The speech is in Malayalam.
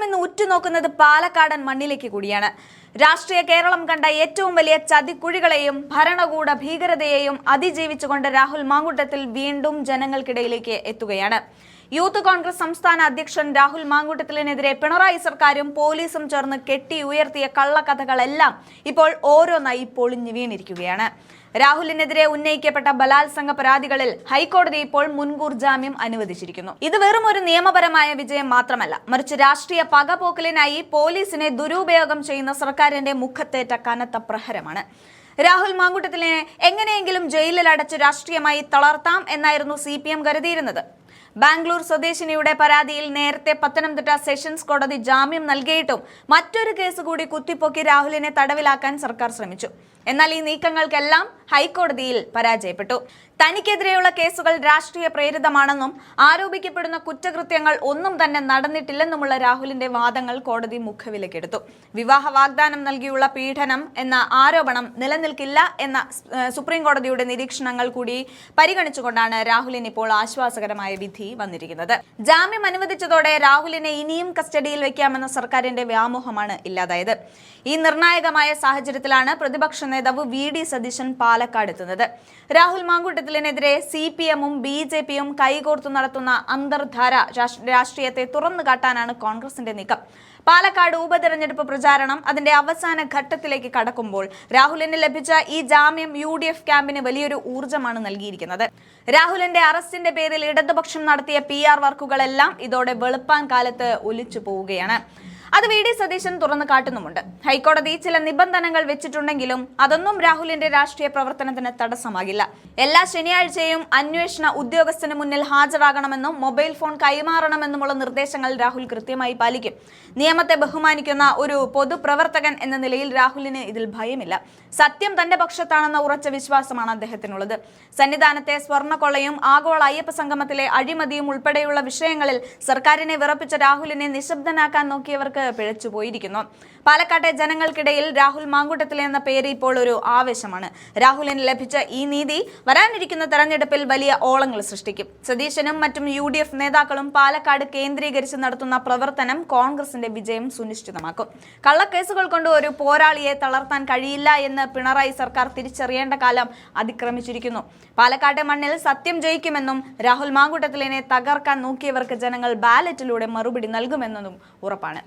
കേരളം ഇന്ന് ഉറ്റുനോക്കുന്നത് പാലക്കാടൻ മണ്ണിലേക്ക് കൂടിയാണ്. രാഷ്ട്രീയ കേരളം കണ്ട ഏറ്റവും വലിയ ചതിക്കുഴികളെയും ഭരണകൂട ഭീകരതയെയും അതിജീവിച്ചുകൊണ്ട് രാഹുൽ മാങ്കുട്ടത്തിൽ വീണ്ടും ജനങ്ങൾക്കിടയിലേക്ക് എത്തുകയാണ്. യൂത്ത് കോൺഗ്രസ് സംസ്ഥാന അധ്യക്ഷൻ രാഹുൽ മാങ്കൂട്ടത്തിലിനെതിരെ പിണറായി സർക്കാരും പോലീസും ചേർന്ന് കെട്ടി ഉയർത്തിയ കള്ളക്കഥകളെല്ലാം ഇപ്പോൾ ഓരോന്നായി പൊളിഞ്ഞു വീണിരിക്കുകയാണ്. രാഹുലിനെതിരെ ഉന്നയിക്കപ്പെട്ട ബലാത്സംഗ പരാതികളിൽ ഹൈക്കോടതി ഇപ്പോൾ മുൻകൂർ ജാമ്യം അനുവദിച്ചിരിക്കുന്നു. ഇത് വെറും ഒരു നിയമപരമായ വിജയം മാത്രമല്ല മറിച്ച് രാഷ്ട്രീയ പകപോക്കലിനായി പോലീസിനെ ദുരുപയോഗം ചെയ്യുന്ന സർക്കാരിന്റെ മുഖത്തേറ്റ കനത്ത പ്രഹരമാണ്. രാഹുൽ മാങ്കൂട്ടത്തിലിനെ എങ്ങനെയെങ്കിലും ജയിലിൽ അടച്ച് രാഷ്ട്രീയമായി തളർത്താം എന്നായിരുന്നു സി കരുതിയിരുന്നത്. ബാംഗ്ലൂർ സ്വദേശിനിയുടെ പരാതിയിൽ നേരത്തെ പത്തനംതിട്ട സെഷൻസ് കോടതി ജാമ്യം നൽകിയിട്ടും മറ്റൊരു കേസ് കൂടി കുത്തിപ്പൊക്കി രാഹുലിനെ തടവിലാക്കാൻ സർക്കാർ ശ്രമിച്ചു. എന്നാൽ ഈ നീക്കങ്ങൾക്കെല്ലാം ഹൈക്കോടതിയിൽ പരാജയപ്പെട്ടു. തനിക്കെതിരെയുള്ള കേസുകൾ രാഷ്ട്രീയ പ്രേരിതമാണെന്നും ആരോപിക്കപ്പെടുന്ന കുറ്റകൃത്യങ്ങൾ ഒന്നും തന്നെ നടന്നിട്ടില്ലെന്നുമുള്ള രാഹുലിന്റെ വാദങ്ങൾ കോടതി മുഖവിലക്കെടുത്തു. വിവാഹ വാഗ്ദാനം നൽകിയുള്ള പീഡനം എന്ന ആരോപണം നിലനിൽക്കില്ല എന്ന സുപ്രീം കോടതിയുടെ നിരീക്ഷണങ്ങൾ കൂടി പരിഗണിച്ചുകൊണ്ടാണ് രാഹുലിന് ഇപ്പോൾ ആശ്വാസകരമായ വിധി വന്നിരിക്കുന്നത്. ജാമ്യം അനുവദിച്ചതോടെ രാഹുലിനെ ഇനിയും കസ്റ്റഡിയിൽ വെക്കാമെന്ന സർക്കാരിന്റെ വ്യാമോഹമാണ് ഇല്ലാതായത്. ഈ നിർണായകമായ സാഹചര്യത്തിലാണ് പ്രതിപക്ഷ നേതാവ് വി ഡി സതീശൻ പാലക്കാട് എത്തുന്നത്. രാഹുൽ മാങ്കൂട്ടത്തിലിനെതിരെ സി പി എമ്മും ബി ജെ പിയും കൈകോർത്തു നടത്തുന്ന അന്തർധാര രാഷ്- രാഷ്ട്രീയത്തെ തുറന്നു കാട്ടാനാണ് കോൺഗ്രസിന്റെ നീക്കം. പാലക്കാട് ഉപതെരഞ്ഞെടുപ്പ് പ്രചാരണം അതിന്റെ അവസാന ഘട്ടത്തിലേക്ക് കടക്കുമ്പോൾ രാഹുലിന് ലഭിച്ച ഈ ജാമ്യം യു ഡി എഫ് ക്യാമ്പിന് വലിയൊരു ഊർജമാണ് നൽകിയിരിക്കുന്നത്. രാഹുലിന്റെ അറസ്റ്റിന്റെ പേരിൽ ഇടതുപക്ഷം നടത്തിയ പി ആർ വർക്കുകളെല്ലാം ഇതോടെ വെളുപ്പാൻ കാലത്ത് ഒലിച്ചു പോവുകയാണ്. അത് വി ഡി സതീശൻ തുറന്നു കാട്ടുന്നുമുണ്ട്. ഹൈക്കോടതി ചില നിബന്ധനകൾ വെച്ചിട്ടുണ്ടെങ്കിലും അതൊന്നും രാഹുലിന്റെ രാഷ്ട്രീയ പ്രവർത്തനത്തിന് തടസ്സമാകില്ല. എല്ലാ ശനിയാഴ്ചയും അന്വേഷണ ഉദ്യോഗസ്ഥന് മുന്നിൽ ഹാജരാകണമെന്നും മൊബൈൽ ഫോൺ കൈമാറണമെന്നുമുള്ള നിർദ്ദേശങ്ങൾ രാഹുൽ കൃത്യമായി പാലിക്കും. നിയമത്തെ ബഹുമാനിക്കുന്ന ഒരു പൊതുപ്രവർത്തകൻ എന്ന നിലയിൽ രാഹുലിന് ഇതിൽ ഭയമില്ല. സത്യം തന്റെ പക്ഷത്താണെന്ന ഉറച്ച വിശ്വാസമാണ് അദ്ദേഹത്തിനുള്ളത്. സന്നിധാനത്തെ സ്വർണക്കൊള്ളയും ആഗോള അയ്യപ്പ സംഗമത്തിലെ അഴിമതിയും ഉൾപ്പെടെയുള്ള വിഷയങ്ങളിൽ സർക്കാരിനെ വിറപ്പിച്ച രാഹുലിനെ നിശബ്ദനാക്കാൻ നോക്കിയവർക്ക് പിഴച്ചുപോയിരിക്കുന്നു പാലക്കാട്ടെ ജനങ്ങൾക്കിടയിൽ രാഹുൽ മാങ്കൂട്ടത്തിൽ എന്ന പേര് ഇപ്പോൾ ഒരു ആവേശമാണ്. രാഹുലിന് ലഭിച്ച ഈ നീതി വരാനിരിക്കുന്ന തെരഞ്ഞെടുപ്പിൽ വലിയ ഓളങ്ങൾ സൃഷ്ടിക്കും. സതീശനും മറ്റും യു ഡി എഫ് നേതാക്കളും പാലക്കാട് കേന്ദ്രീകരിച്ച് നടത്തുന്ന പ്രവർത്തനം കോൺഗ്രസിന്റെ വിജയം സുനിശ്ചിതമാക്കും. കള്ളക്കേസുകൾ കൊണ്ട് ഒരു പോരാളിയെ തളർത്താൻ കഴിയില്ല എന്ന് പിണറായി സർക്കാർ തിരിച്ചറിയേണ്ട കാലം അതിക്രമിച്ചിരിക്കുന്നു. പാലക്കാട്ടെ മണ്ണിൽ സത്യം ജയിക്കുമെന്നും രാഹുൽ മാങ്കുട്ടത്തിലിനെ തകർക്കാൻ നോക്കിയവർക്ക് ജനങ്ങൾ ബാലറ്റിലൂടെ മറുപടി നൽകുമെന്നതും ഉറപ്പാണ്.